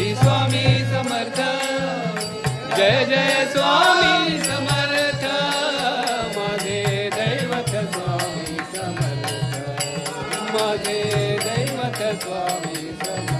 श्री स्वामी समर्थ। जय जय स्वामी समर्थ। माझे दैवत स्वामी समर्थ। माझे दैवत स्वामी समर्थ।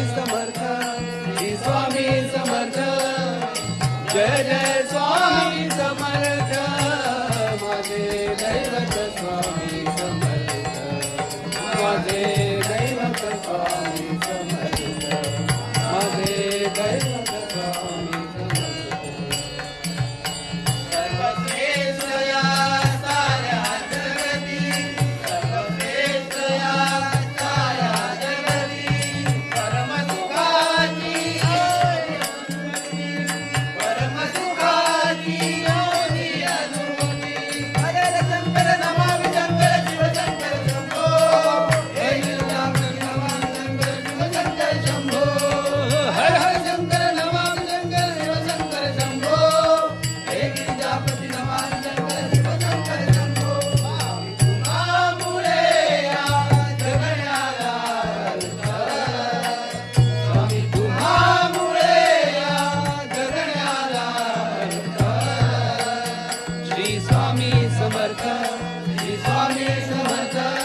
जय जय स्वामी समर्थ. माझे दैवत स्वामी समर्थ. Deixa avançar.